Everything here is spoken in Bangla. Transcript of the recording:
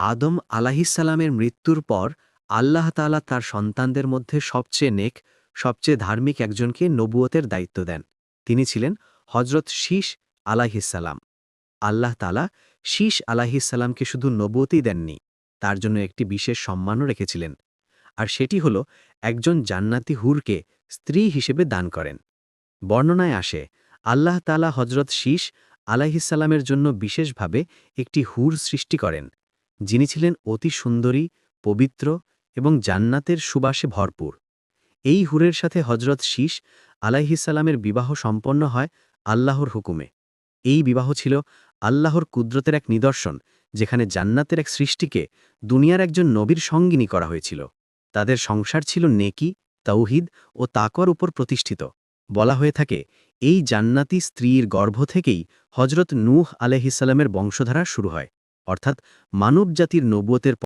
আদম আলাহিসাল্লামের মৃত্যুর পর আল্লাহ তাআলা তার সন্তানদের মধ্যে সবচেয়ে নেক, সবচেয়ে ধার্মিক একজনকে নবুয়তের দায়িত্ব দেন। তিনি ছিলেন হজরত শীষ আলাহিসাল্লাম। আল্লাহ তালা শীষ আলাহিসাল্লামকে শুধু নবুয়তই দেননি, তার জন্য একটি বিশেষ সম্মানও রেখেছিলেন। আর সেটি হল একজন জান্নাতি হুরকে স্ত্রী হিসেবে দান করেন। বর্ণনায় আসে, আল্লাহ তালা হজরত শীষ আলাহিসাল্লামের জন্য বিশেষভাবে একটি হুর সৃষ্টি করেন যিনি ছিলেন অতি সুন্দরী, পবিত্র এবং জান্নাতের সুবাসে ভরপুর। এই হুরের সাথে হজরত শীষ আলাইহিসাল্লামের বিবাহ সম্পন্ন হয় আল্লাহর হুকুমে। এই বিবাহ ছিল আল্লাহর কুদরতের এক নিদর্শন, যেখানে জান্নাতের এক সৃষ্টিকে দুনিয়ার একজন নবীর সঙ্গিনী করা হয়েছিল। তাদের সংসার ছিল নেকি তৌহিদ ও তাকর উপর প্রতিষ্ঠিত। বলা হয়ে থাকে, এই জান্নাতি স্ত্রীর গর্ভ থেকেই হজরত নূহ আলহিসাল্লামের বংশধারা শুরু হয়। অর্থাৎ মানবজাতির নবুয়তের